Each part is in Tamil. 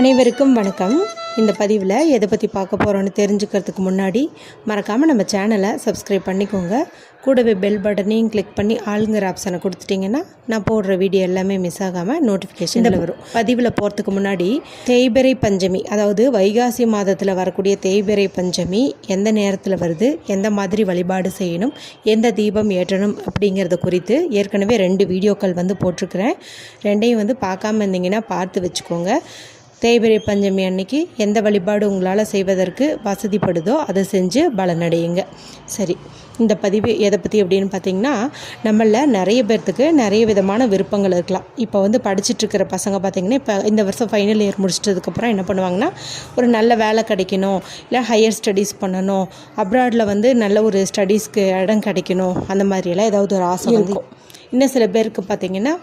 அனைவருக்கும் வணக்கம். இந்த பதிவில் எதை பற்றி பார்க்க போகிறோன்னு தெரிஞ்சுக்கிறதுக்கு முன்னாடி மறக்காமல் நம்ம சேனலை சப்ஸ்கிரைப் பண்ணிக்கோங்க. கூடவே பெல் பட்டனையும் கிளிக் பண்ணி ஆளுங்கிற ஆப்ஷனை கொடுத்துட்டிங்கன்னா நான் போடுற வீடியோ எல்லாமே மிஸ் ஆகாமல் நோட்டிஃபிகேஷனில் வரும். பதிவில் போகிறதுக்கு முன்னாடி தேய்பிறை பஞ்சமி அதாவது வைகாசி மாதத்தில் வரக்கூடிய தேய்பிறை பஞ்சமி எந்த நேரத்தில் வருது எந்த மாதிரி வழிபாடு செய்யணும் எந்த தீபம் ஏற்றணும் அப்படிங்கிறத குறித்து ஏற்கனவே ரெண்டு வீடியோக்கள் வந்து போட்டிருக்கிறேன். ரெண்டையும் வந்து பார்க்காம இருந்தீங்கன்னா பார்த்து வச்சுக்கோங்க. தேய்பிறை பஞ்சமி அன்னைக்கு எந்த வழிபாடு உங்களால் செய்வதற்கு வசதிப்படுதோ அதை செஞ்சு பலனடையுங்க. சரி இந்த பதிவு எதை பற்றி அப்படின்னு பார்த்தீங்கன்னா நம்மளில் நிறைய பேர்த்துக்கு நிறைய விதமான விருப்பங்கள் இருக்கலாம். இப்போ வந்து படிச்சுட்டு இருக்கிற பசங்க பார்த்தீங்கன்னா இப்போ இந்த வருஷம் ஃபைனல் இயர் முடிச்சிட்டதுக்கப்புறம் என்ன பண்ணுவாங்கன்னா ஒரு நல்ல வேலை கிடைக்கணும் இல்லை ஹையர் ஸ்டடீஸ் பண்ணணும் அப்ராடில் வந்து நல்ல ஒரு ஸ்டடீஸ்க்கு இடம் கிடைக்கணும் அந்த மாதிரியெல்லாம் ஏதாவது ஒரு ஆசை வந்து இன்னும் சில பேருக்கு பார்த்தீங்கன்னா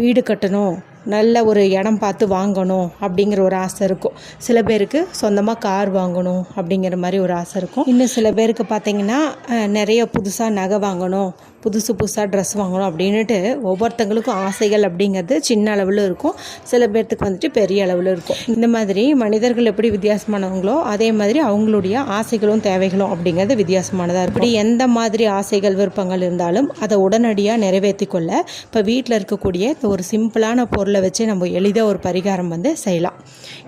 வீடு கட்டணும் நல்ல ஒரு இடம் பார்த்து வாங்கணும் அப்படிங்கிற ஒரு ஆசை இருக்கும். சில பேருக்கு சொந்தமாக கார் வாங்கணும் அப்படிங்கிற மாதிரி ஒரு ஆசை இருக்கும். இன்னும் சில பேருக்கு பார்த்தீங்கன்னா நிறைய புதுசாக நகை வாங்கணும் புதுசு புதுசாக ட்ரெஸ் வாங்கணும் அப்படின்ட்டு ஒவ்வொருத்தங்களுக்கும் ஆசைகள் அப்படிங்கிறது சின்ன அளவில் இருக்கும். சில பேர்த்துக்கு வந்துட்டு பெரிய அளவில் இருக்கும். இந்த மாதிரி மனிதர்கள் எப்படி வித்தியாசமானவங்களோ அதே மாதிரி அவங்களுடைய ஆசைகளும் தேவைகளும் அப்படிங்கிறது வித்தியாசமானதாக இருக்கும். இப்படி எந்த மாதிரி ஆசைகள் விருப்பங்கள் இருந்தாலும் அதை உடனடியாக நிறைவேற்றி கொள்ள இப்போ வீட்டில் இருக்கக்கூடிய இந்த ஒரு சிம்பிளான பொருள் வச்சு நம்ம எளிதாக ஒரு பரிகாரம் வந்து செய்யலாம்.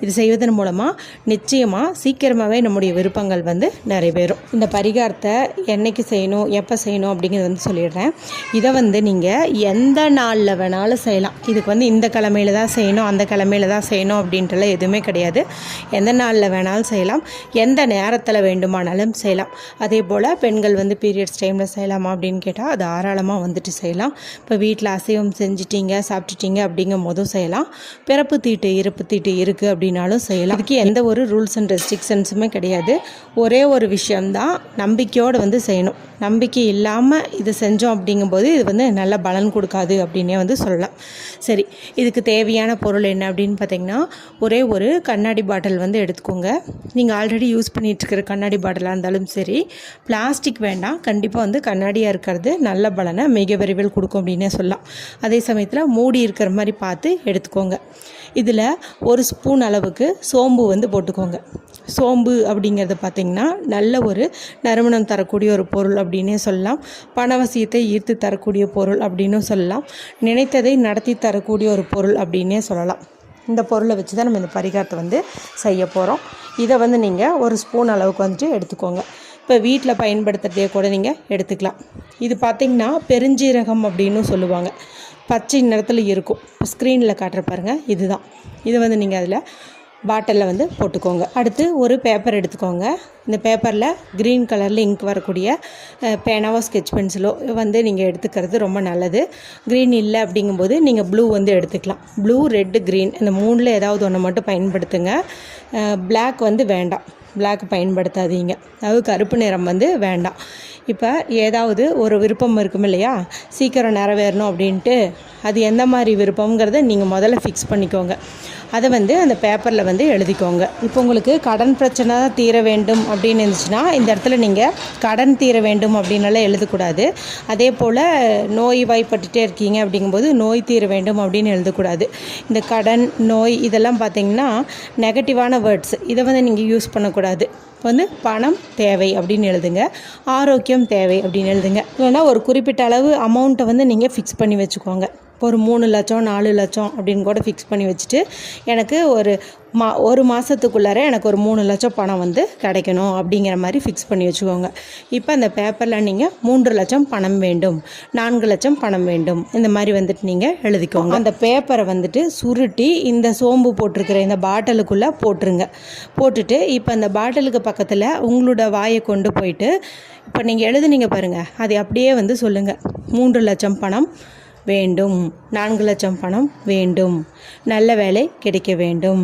இது செய்வதன் மூலமாக நிச்சயமாக சீக்கிரமாகவே நம்முடைய விருப்பங்கள் வந்து நிறைவேறும். இந்த பரிகாரத்தை என்னைக்கு செய்யணும் எப்போ செய்யணும் அப்படிங்கிறது வந்து சொல்லிடுறேன். இதை வந்து நீங்கள் எந்த நாளில் வேணாலும் செய்யலாம். இதுக்கு வந்து இந்த கிழமையில தான் செய்யணும் அந்த கிழமையில தான் செய்யணும் அப்படின்றலாம் எதுவுமே கிடையாது. எந்த நாளில் வேணாலும் செய்யலாம். எந்த நேரத்தில் வேண்டுமானாலும் செய்யலாம். அதே போல் பெண்கள் வந்து பீரியட்ஸ் டைமில் செய்யலாமா அப்படின்னு கேட்டால் அது தாராளமாக வந்துட்டு செய்யலாம். இப்போ வீட்டில் அசைவம் செஞ்சிட்டீங்க சாப்பிட்டுட்டீங்க அப்படிங்கும் போதும் செய்யலாம். பிறப்பு தீட்டு இறப்பு தீட்டு இருக்குது அப்படின்னாலும் செய்யலாம். இதுக்கு எந்த ஒரு ரூல்ஸ் அண்ட் ரெஸ்ட்ரிக்ஷன்ஸுமே கிடையாது. ஒரே ஒரு விஷயம்தான் நம்பிக்கையோடு வந்து செய்யணும். நம்பிக்கை இல்லாமல் இது செஞ்சோம் அப்படிங்கும்போது இது வந்து நல்ல பலன் கொடுக்காது அப்படின்னே வந்து சொல்லலாம். சரி இதுக்கு தேவையான பொருள் என்ன அப்படின்னு பார்த்தீங்கன்னா ஒரே ஒரு கண்ணாடி பாட்டில் வந்து எடுத்துக்கோங்க. நீங்கள் ஆல்ரெடி யூஸ் பண்ணிகிட்ருக்கிற கண்ணாடி பாட்டிலாக இருந்தாலும் சரி பிளாஸ்டிக் வேண்டாம். கண்டிப்பாக வந்து கண்ணாடியாக இருக்கிறது நல்ல பலனை மிக விரைவில் கொடுக்கும் அப்படின்னே சொல்லலாம். அதே சமயத்தில் மூடி இருக்கிற மாதிரி பார்த்து எடுத்துக்கோங்க. இதில் ஒரு ஸ்பூன் அளவுக்கு சோம்பு வந்து போட்டுக்கோங்க. சோம்பு அப்படிங்கிறது பார்த்திங்கன்னா நல்ல ஒரு நறுமணம் தரக்கூடிய ஒரு பொருள் அப்படின்னே சொல்லலாம். பணவசியத்தை ஈர்த்து தரக்கூடிய பொருள் அப்படின்னும் சொல்லலாம். நினைத்ததை நடத்தி தரக்கூடிய ஒரு பொருள் அப்படின்னே சொல்லலாம். இந்த பொருளை வச்சு தான் நம்ம இந்த பரிகாரத்தை வந்து செய்ய போகிறோம் இதை வந்து நீங்கள் ஒரு ஸ்பூன் அளவுக்கு வந்துட்டு எடுத்துக்கோங்க. இப்போ வீட்டில் பயன்படுத்துகிறதே கூட நீங்கள் எடுத்துக்கலாம். இது பார்த்திங்கன்னா பெருஞ்சீரகம் அப்படின்னு சொல்லுவாங்க. பச்சை நிறத்தில் இருக்கும். ஸ்க்ரீனில் காட்டுற பாருங்கள் இதுதான். இது வந்து நீங்கள் அதில் பாட்டிலில் வந்து போட்டுக்கோங்க. அடுத்து ஒரு பேப்பர் எடுத்துக்கோங்க. இந்த பேப்பரில் க்ரீன் கலரில் இங்க் வரக்கூடிய பேனாவோ ஸ்கெட்ச் பென்சிலோ வந்து நீங்கள் எடுத்துக்கிறது ரொம்ப நல்லது. க்ரீன் இல்லை அப்படிங்கும்போது நீங்கள் ப்ளூ வந்து எடுத்துக்கலாம். ப்ளூ ரெட்டு க்ரீன் இந்த மூணில் ஏதாவது ஒன்று மட்டும் பயன்படுத்துங்க. பிளாக் வந்து வேண்டாம். பிளாக் பயன்படுத்தாதீங்க. அதாவது கருப்பு நிறம் வந்து வேண்டாம். இப்போ ஏதாவது ஒரு விருப்பம் இருக்கும் இல்லையா? சீக்கிரம் நிறைவேறணும் அப்படின்ட்டு. அது எந்த மாதிரி விருப்பங்கிறத நீங்கள் முதல்ல ஃபிக்ஸ் பண்ணிக்கோங்க. அதை வந்து அந்த பேப்பரில் வந்து எழுதிக்கோங்க. இப்போ உங்களுக்கு கடன் பிரச்சனை தான் தீர வேண்டும் அப்படின்னு இருந்துச்சுன்னா இந்த இடத்துல நீங்கள் கடன் தீர வேண்டும் அப்படின்னால எழுதக்கூடாது. அதே போல் நோய் வாய்ப்பட்டுட்டே இருக்கீங்க அப்படிங்கும்போது நோய் தீர வேண்டும் அப்படின்னு எழுதக்கூடாது. இந்த கடன் நோய் இதெல்லாம் பார்த்தீங்கன்னா நெகட்டிவான வேர்ட்ஸ் இதை வந்து நீங்கள் யூஸ் பண்ணக்கூடாது. இப்போ வந்து பணம் தேவை அப்படின்னு எழுதுங்க. ஆரோக்கியம் தேவை அப்படின்னு எழுதுங்க. இல்லைன்னா ஒரு குறிப்பிட்ட அளவு அமௌண்ட்டை வந்து நீங்கள் ஃபிக்ஸ் பண்ணி வச்சுக்கோங்க. இப்போ ஒரு மூணு லட்சம் நாலு லட்சம் அப்படின்னு கூட ஃபிக்ஸ் பண்ணி வச்சுட்டு எனக்கு ஒரு மா ஒரு மாதத்துக்குள்ளார எனக்கு ஒரு மூணு லட்சம் பணம் வந்து கிடைக்கணும் அப்படிங்கிற மாதிரி ஃபிக்ஸ் பண்ணி வச்சுக்கோங்க. இப்போ அந்த பேப்பரில் நீங்கள் மூன்று லட்சம் பணம் வேண்டும் நான்கு லட்சம் பணம் வேண்டும் இந்த மாதிரி வந்துட்டு நீங்கள் எழுதிக்கோங்க. அந்த பேப்பரை வந்துட்டு சுருட்டி இந்த சோம்பு போட்டிருக்கிற இந்த பாட்டிலுக்குள்ளே போட்டுருங்க. போட்டுட்டு இப்போ அந்த பாட்டிலுக்கு பக்கத்தில் உங்களோட வாயை கொண்டு போயிட்டு இப்போ நீங்கள் எழுதுனீங்க பாருங்கள் அதை அப்படியே வந்து சொல்லுங்கள் மூன்று லட்சம் பணம் வேண்டும். நான்கு லட்சம் பணம் வேண்டும். நல்ல வேலை கிடைக்க வேண்டும்.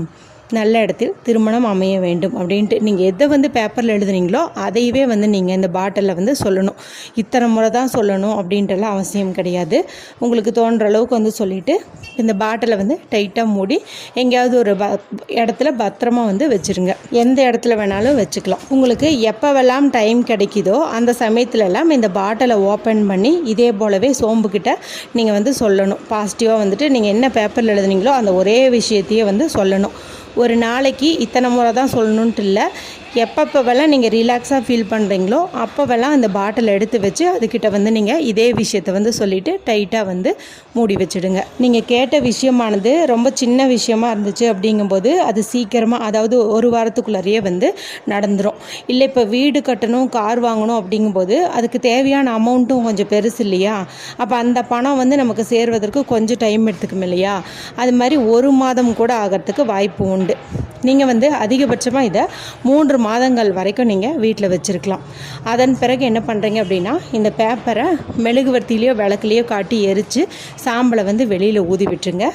நல்ல இடத்தில் திருமணம் அமைய வேண்டும் அப்படின்ட்டு நீங்கள் எதை வந்து பேப்பரில் எழுதுனீங்களோ அதையவே வந்து நீங்கள் இந்த பாட்டிலில் வந்து சொல்லணும். இத்தனை முறை தான் சொல்லணும் அப்படின்றலாம் அவசியம் கிடையாது. உங்களுக்கு தோன்ற அளவுக்கு வந்து சொல்லிவிட்டு இந்த பாட்டிலை வந்து டைட்டாக மூடி எங்கேயாவது ஒரு ப இடத்துல பத்திரமா வந்து வச்சுருங்க. எந்த இடத்துல வேணாலும் வச்சுக்கலாம். உங்களுக்கு எப்போவெல்லாம் டைம் கிடைக்குதோ அந்த சமயத்துலலாம் இந்த பாட்டிலை ஓப்பன் பண்ணி இதே போலவே சோம்புக்கிட்ட நீங்கள் வந்து சொல்லணும். பாசிட்டிவாக வந்துட்டு நீங்கள் என்ன பேப்பரில் எழுதுனீங்களோ அந்த ஒரே விஷயத்தையே வந்து சொல்லணும். ஒரு நாளைக்கு இத்தனை முறை தான் சொல்லணுன்ட்டு இல்லை. எப்பப்போவெல்லாம் நீங்கள் ரிலாக்ஸாக ஃபீல் பண்ணுறீங்களோ அப்போவெல்லாம் அந்த பாட்டில் எடுத்து வச்சு அதுக்கிட்ட வந்து நீங்கள் இதே விஷயத்தை வந்து சொல்லிவிட்டு டைட்டாக வந்து மூடி வச்சுடுங்க. நீங்கள் கேட்ட விஷயமானது ரொம்ப சின்ன விஷயமா இருந்துச்சு அப்படிங்கும்போது அது சீக்கிரமாக அதாவது ஒரு வாரத்துக்குள்ளாரையே வந்து நடந்துடும் இல்லை இப்போ வீடு கட்டணும் கார் வாங்கணும் அப்படிங்கும்போது அதுக்கு தேவையான அமௌண்ட்டும் கொஞ்சம் பெருசு இல்லையா? அப்போ அந்த பணம் வந்து நமக்கு சேர்வதற்கு கொஞ்சம் டைம் எடுத்துக்கும் இல்லையா? அது மாதிரி ஒரு மாதம் கூட ஆகிறதுக்கு வாய்ப்பு உண்டு. நீங்கள் வந்து அதிகபட்சமாக இதை மூன்று மாதங்கள் வரைக்கும் நீங்கள் வீட்டில் வச்சுருக்கலாம். அதன் பிறகு என்ன பண்ணுறீங்க அப்படின்னா இந்த பேப்பரை மெழுகுவர்த்திலேயோ விளக்குலேயோ காட்டி எரித்து சாம்பலை வந்து வெளியில் ஊதி விட்டுருங்க.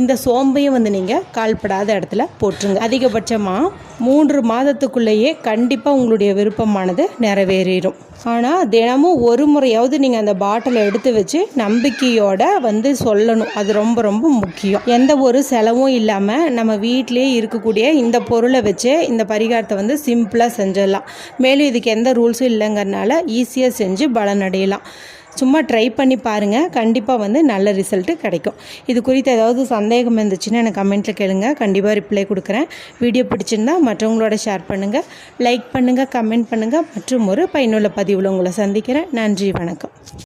இந்த சோம்பையும் வந்து நீங்கள் கால்படாத இடத்துல போட்டுருங்க. அதிகபட்சமாக மூன்று மாதத்துக்குள்ளேயே கண்டிப்பாக உங்களுடைய விருப்பமானது நிறைவேறிடும் ஆனால் தினமும் ஒரு முறையாவது நீங்கள் அந்த பாட்டிலை எடுத்து வச்சு நம்பிக்கையோட வந்து சொல்லணும். அது ரொம்ப ரொம்ப முக்கியம். எந்த ஒரு செலவும் இல்லாமல் நம்ம வீட்டிலேயே இருக்கக்கூடிய இந்த பொருளை வச்சு இந்த பரிகாரத்தை வந்து சிம்பிளாக செஞ்சிடலாம். மேலும் இதுக்கு எந்த ரூல்ஸும் இல்லைங்கிறனால ஈஸியாக செஞ்சு பலனடையலாம். சும்மா ட்ரை பண்ணி பாருங்கள் கண்டிப்பாக வந்து நல்ல ரிசல்ட்டு கிடைக்கும். இது குறித்து ஏதாவது சந்தேகம் இருந்துச்சுன்னா எனக்கு கமெண்ட்டில் கேளுங்க. கண்டிப்பாக ரிப்ளை கொடுக்குறேன். வீடியோ பிடிச்சிருந்தா மற்றவங்களோட ஷேர் பண்ணுங்கள் லைக் பண்ணுங்கள் கமெண்ட் பண்ணுங்கள் மற்றும் ஒரு பயனுள்ள பதிவில் உங்களை சந்திக்கிறேன். நன்றி வணக்கம்.